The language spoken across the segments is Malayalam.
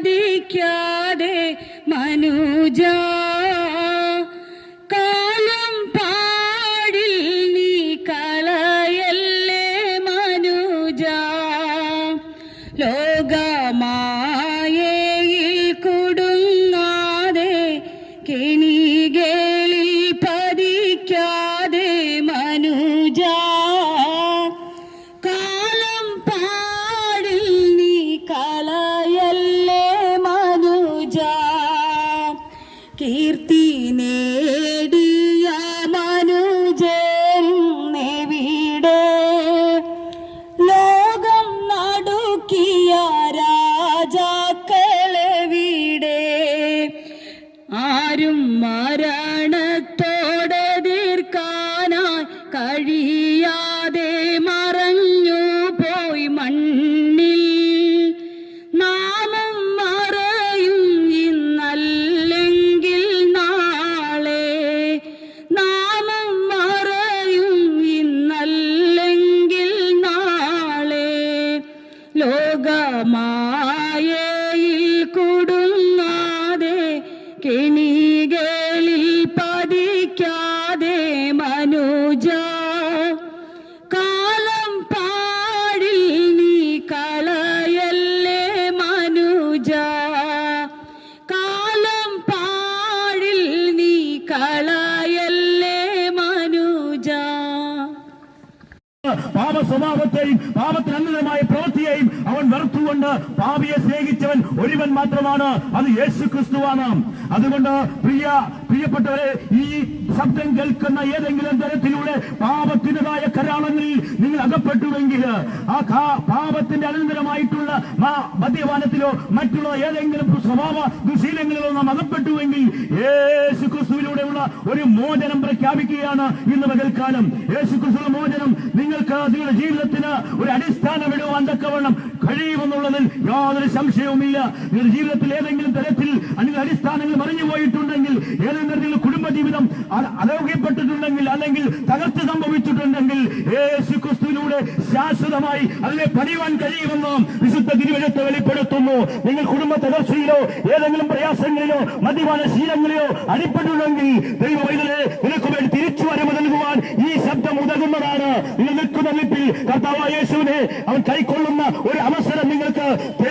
പതിക്കാതെ മനുജ കാലം പാടിൽ നീ കളയല്ലേ മനുജ? ലോകമായയിൽ മരണത്തോടെ തീർക്കാനായി കഴിയാതെ മറഞ്ഞു പോയി മണ്ണിൽ. നാമം മറയും ഇന്നല്ലെങ്കിൽ നാളെ. നാമം മറയും ഇന്നല്ലെങ്കിൽ നാളെ. ലോകമായയിൽ പാപ സ്വഭാവത്തെയും പാപത്തിന് അനുകൂലമായ പ്രവൃത്തിയെയും അവൻ വെറുത്തുകൊണ്ട് പാപിയെ സ്നേഹിച്ചവൻ ഒരുവൻ മാത്രമാണ്. അത് യേശു ക്രിസ്തുവാണ് അതുകൊണ്ട് പ്രിയ പ്രിയപ്പെട്ടവരെ ഈ ശബ്ദം കേൾക്കുന്ന ഏതെങ്കിലും തരത്തിലൂടെ പാപത്തിന്റെതായ കരാളങ്ങളിൽ നിങ്ങൾ അകപ്പെട്ടുവെങ്കിൽ ആ പാപത്തിന്റെ അനന്തരമായിട്ടുള്ള മദ്യപാനത്തിലോ മറ്റുള്ള ഏതെങ്കിലും സ്വഭാവ ദുശീലങ്ങളിലോ നാം അകപ്പെട്ടുവെങ്കിൽ യേശു ക്രിസ്തുവിലൂടെയുള്ള ഒരു മോചനം പ്രഖ്യാപിക്കുകയാണ് ഇന്ന് പകൽക്കാലം. യേശു മോചനം നിങ്ങൾക്ക് നിങ്ങളുടെ ജീവിതത്തിന് ഒരു അടിസ്ഥാനം ഇടുവാൻ തക്കവണ്ണം കഴിയുമെന്നുള്ളതിൽ യാതൊരു സംശയവുമില്ല. നിങ്ങളുടെ ജീവിതത്തിൽ ഏതെങ്കിലും തരത്തിൽ അല്ലെങ്കിൽ അടിസ്ഥാനങ്ങൾ മറിഞ്ഞു പോയിട്ടുണ്ടെങ്കിൽ ഏതെങ്കിലും തരത്തിൽ കുടുംബജീവിതം ജീവിതം അലോഗ്യപ്പെട്ടിട്ടുണ്ടെങ്കിൽ അല്ലെങ്കിൽ തകർച്ച സംഭവിച്ചിട്ടുണ്ടെങ്കിൽ യേശു ക്രിസ്തുവിലൂടെ ശാശ്വതമായി അതിനെ പണിയുവാൻ കഴിയുമെന്ന് വിശുദ്ധ തിരുവഴുത്ത് വെളിപ്പെടുത്തുന്നു. നിങ്ങൾ കുടുംബ തകർച്ചയിലോ ഏതെങ്കിലും പ്രയാസങ്ങളിലോ മദ്യപാന ശീലങ്ങളിലോ അടിപ്പെട്ടുണ്ടെങ്കിൽ ദൈവ വൈദ്യുതി നിനക്ക് വേണ്ടി തിരിച്ചു വരവ് നൽകുവാൻ ഈ ശബ്ദം ഉതകുന്നതാണ്. നിങ്ങൾ നിൽക്കുന്ന നിൽപ്പിൽ കർത്താവ് യേശുവിനെ അവൻ കൈക്കൊള്ളുന്ന ഒരു അവസരം Pre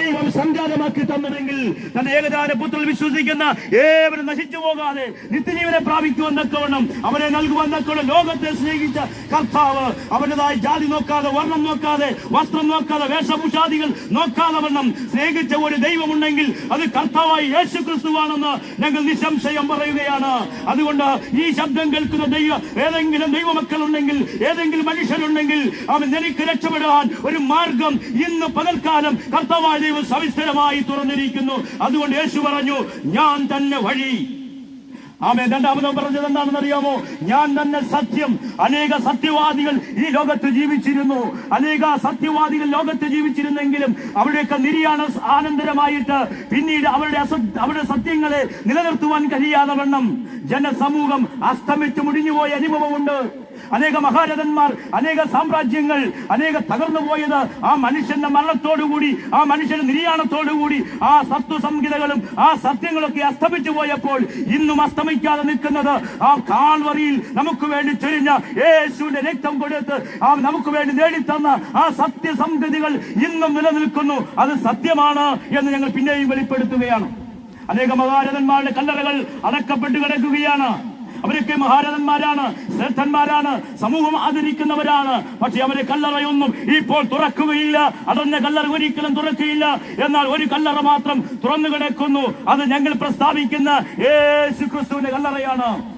സംജാതമാക്കി തന്നുവെങ്കിൽ തന്റെ ഏകദാന പുത്രൽ വിശ്വസിക്കുന്ന ഏവരും നശിച്ചു പോകാതെ നിത്യജീവനെ പ്രാപിക്കുവാൻ തക്കവണ്ണം അവനെ നൽകുവന്നക്കോണം ലോകത്തെ സ്നേഹിച്ച കർത്താവ് അവരുടേതായ ജാതി നോക്കാതെ വർണം നോക്കാതെ വസ്ത്രം നോക്കാതെ വേഷഭൂഷാദികൾ നോക്കാതെ വണ്ണം സ്നേഹിച്ച ഒരു ദൈവമുണ്ടെങ്കിൽ അത് കർത്താവായി യേശു ക്രിസ്തുവാണെന്ന് ഞങ്ങൾ നിസ്സംശയം പറയുകയാണ്. അതുകൊണ്ട് ഈ ശബ്ദം കേൾക്കുന്ന ദൈവ ഏതെങ്കിലും ദൈവമക്കൾ ഉണ്ടെങ്കിൽ ഏതെങ്കിലും മനുഷ്യരുണ്ടെങ്കിൽ അവൻ നിനക്ക് രക്ഷപ്പെടാൻ ഒരു മാർഗം ഇന്ന് പകൽക്കാലം കർത്താവായ ദൈവം സവിസ്തരമായി തുറന്നിരിക്കുന്നു. അതുകൊണ്ട് യേശു പറഞ്ഞു ഞാൻ തന്നെ വഴി. ആമേ രണ്ടാമതും പറഞ്ഞത് എന്താണെന്ന് അറിയാമോ? ഞാൻ തന്നെ സത്യം. അനേക സത്യവാദികൾ ഈ ലോകത്ത് ജീവിച്ചിരുന്നു. അനേക സത്യവാദികൾ ലോകത്ത് ജീവിച്ചിരുന്നെങ്കിലും അവരുടെയൊക്കെ നിര്യാണ ആനന്തരമായിട്ട് പിന്നീട് അവരുടെ അവരുടെ സത്യങ്ങളെ നിലനിർത്തുവാൻ കഴിയാതെ വണ്ണം ജനസമൂഹം അസ്തമിച്ച് മുടിഞ്ഞുപോയ അനുഭവമുണ്ട്. അനേക മഹാരഥന്മാർ അനേക സാമ്രാജ്യങ്ങൾ അനേക തകർന്നു പോയത് ആ മനുഷ്യന്റെ മരണത്തോടുകൂടി ആ മനുഷ്യന്റെ നിര്യാണത്തോടുകൂടി ആ സത്വസംഹിതകളും ആ സത്യങ്ങളൊക്കെ അസ്തമിച്ചു പോയപ്പോൾ ഇന്നും അസ്തമിക്കാതെ നിൽക്കുന്നത് ആ കാൽവറിയിൽ നമുക്ക് വേണ്ടി ചൊരിഞ്ഞ യേശുവിന്റെ രക്തം കൊടുത്ത് ആ നമുക്ക് വേണ്ടി നേടിത്തന്ന ആ സത്യസംഗതികൾ ഇന്നും നിലനിൽക്കുന്നു. അത് സത്യമാണ് എന്ന് ഞങ്ങൾ പിന്നെയും വെളിപ്പെടുത്തുകയാണ്. അനേക മഹാരഥന്മാരുടെ കല്ലറകൾ അടക്കപ്പെട്ടു കിടക്കുകയാണ്. അവരൊക്കെ മഹാരഥന്മാരാണ് ശ്രേഷ്ഠന്മാരാണ് സമൂഹം ആദരിക്കുന്നവരാണ്. പക്ഷെ അവരെ കല്ലറയൊന്നും ഇപ്പോൾ തുറക്കുകയില്ല. അടഞ്ഞ കല്ലറ ഒരിക്കലും തുറക്കുകയില്ല. എന്നാൽ ഒരു കല്ലറ മാത്രം തുറന്നു കിടക്കുന്നു അത് ഞങ്ങൾ പ്രസ്താവിക്കുന്ന യേശു ക്രിസ്തുവിന്റെ കല്ലറയാണ്.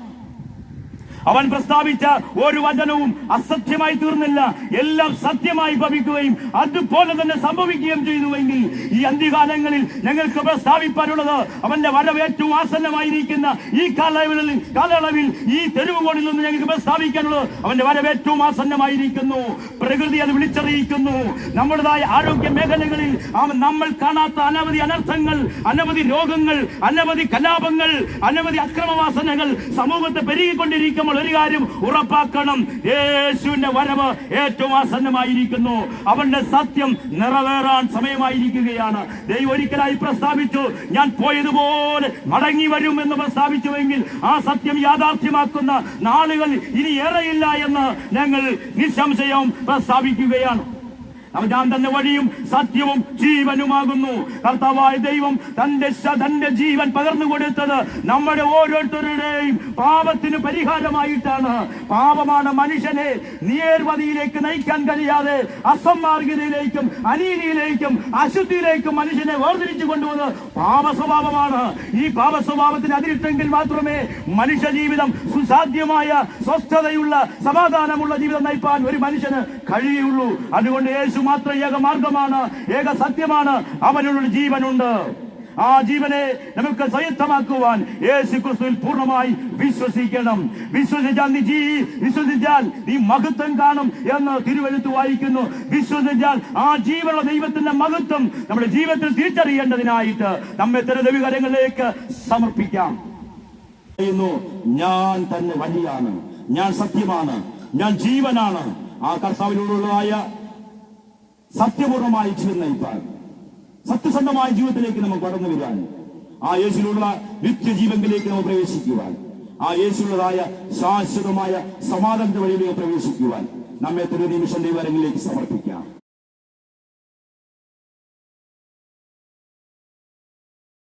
അവൻ പ്രസ്താവിച്ച ഒരു വചനവും അസത്യമായി തീർന്നില്ല. എല്ലാം സത്യമായി ഭവിക്കുകയും അതുപോലെ തന്നെ സംഭവിക്കുകയും ചെയ്തുവെങ്കിൽ ഈ അന്ത്യകാലങ്ങളിൽ ഞങ്ങൾക്ക് പ്രസ്താവിപ്പാനുള്ളത് അവന്റെ വരവ് ഏറ്റവും ആസന്നമായിരിക്കുന്ന ഈ കാലയളവിൽ കാലയളവിൽ ഈ തെരുവുകോണിൽ നിന്ന് ഞങ്ങൾക്ക് പ്രസ്താവിക്കാനുള്ളത് അവന്റെ വരവ് ഏറ്റവും ആസന്നമായിരിക്കുന്നു. പ്രകൃതി അത് വിളിച്ചറിയിക്കുന്നു. നമ്മുടേതായ ആരോഗ്യ മേഖലകളിൽ നമ്മൾ കാണാത്ത അനവധി അനർത്ഥങ്ങൾ അനവധി രോഗങ്ങൾ അനവധി കലാപങ്ങൾ അനവധി അക്രമവാസനകൾ സമൂഹത്തെ പെരുകിക്കൊണ്ടിരിക്കുമ്പോൾ നമ്മൾ ഒരു കാര്യം ഉറപ്പാക്കണം. യേശുവിന്റെ വരവ് ഏറ്റവും ആസന്നമായിരിക്കുന്നു. അവന്റെ സത്യം നിറവേറാൻ സമയമായിരിക്കുകയാണ്. ദൈവം ഒരിക്കലായി പ്രസ്താവിച്ചു ഞാൻ പോയതുപോലെ മടങ്ങി വരും എന്ന് പ്രസ്താവിച്ചുവെങ്കിൽ ആ സത്യം യാഥാർത്ഥ്യമാക്കുന്ന നാളുകൾ ഇനി ഏറെയില്ല എന്ന് ഞങ്ങൾ നിസ്സംശയം പ്രസ്താവിക്കുകയാണ്. അവൻ തന്നെ വഴിയും സത്യവും ജീവനുമാകുന്നു. കർത്താവായ ദൈവം തന്റെ തന്റെ ജീവൻ പകർന്നു കൊടുത്തത് നമ്മുടെ ഓരോരുത്തരുടെയും പാപത്തിന് പരിഹാരമായിട്ടാണ്. പാപമാണ് മനുഷ്യനെ നേർവതിയിലേക്ക് നയിക്കാൻ കഴിയാതെ അസംമാർഗതയിലേക്കും അനീതിയിലേക്കും അശുദ്ധിയിലേക്കും മനുഷ്യനെ വേർതിരിച്ചു കൊണ്ടുവന്ന് പാപ സ്വഭാവമാണ് ഈ പാപ സ്വഭാവത്തിന് അതിരിട്ടെങ്കിൽ മാത്രമേ മനുഷ്യ ജീവിതം സുസാധ്യമായ സ്വസ്ഥതയുള്ള സമാധാനമുള്ള ജീവിതം നയിപ്പാൻ ഒരു മനുഷ്യന് കഴിയുള്ളൂ. അതുകൊണ്ട് യേശു മാത്രം ഏക മാർഗമാണ് ഏക സത്യമാണ്. അവനുള്ള ജീവനുണ്ട്. ആ ജീവനെ നമുക്ക് സ്വയത്തമാക്കുവാൻ യേശു ക്രിസ്തുവിൽ പൂർണമായി വിശ്വസിക്കണം. വിശ്വസിച്ചാൽ നീ ജീ വിശ്വസിച്ചാൽ നീ മഹത്വം കാണും എന്ന് തിരുവഴുത്ത് വായിക്കുന്നു. വിശ്വസിച്ചാൽ ആ ജീവനുള്ള ദൈവത്തിന്റെ മഹത്വം നമ്മുടെ ജീവിതത്തിൽ തിരിച്ചറിയേണ്ടതിനായിട്ട് നമ്മെ തന്നെ ദൈവകരങ്ങളിലേക്ക് സമർപ്പിക്കാം. ഞാൻ തന്നെ വഴിയാണ്. ഞാൻ സത്യമാണ്. ഞാൻ ജീവനാണ്. ആ കർത്താവിനോടുള്ളതായ സത്യപൂർണമായ ജീവിതം നയിപ്പാൻ സത്യസന്ധമായ ജീവിതത്തിലേക്ക് നമുക്ക് കടന്നു വരാൻ ആ യേശുവിനുള്ള നിത്യജീവങ്കിലേക്ക് നമ്മൾ പ്രവേശിക്കുവാൻ ആ യേശുള്ളതായ ശാശ്വതമായ സമാധാനത്തിന്റെ വഴിയിലേക്ക് പ്രവേശിക്കുവാൻ നമ്മെ തിരുനിമിഷന്റെ നിമിഷം ദൈവരങ്ങളിലേക്ക് സമർപ്പിക്കാം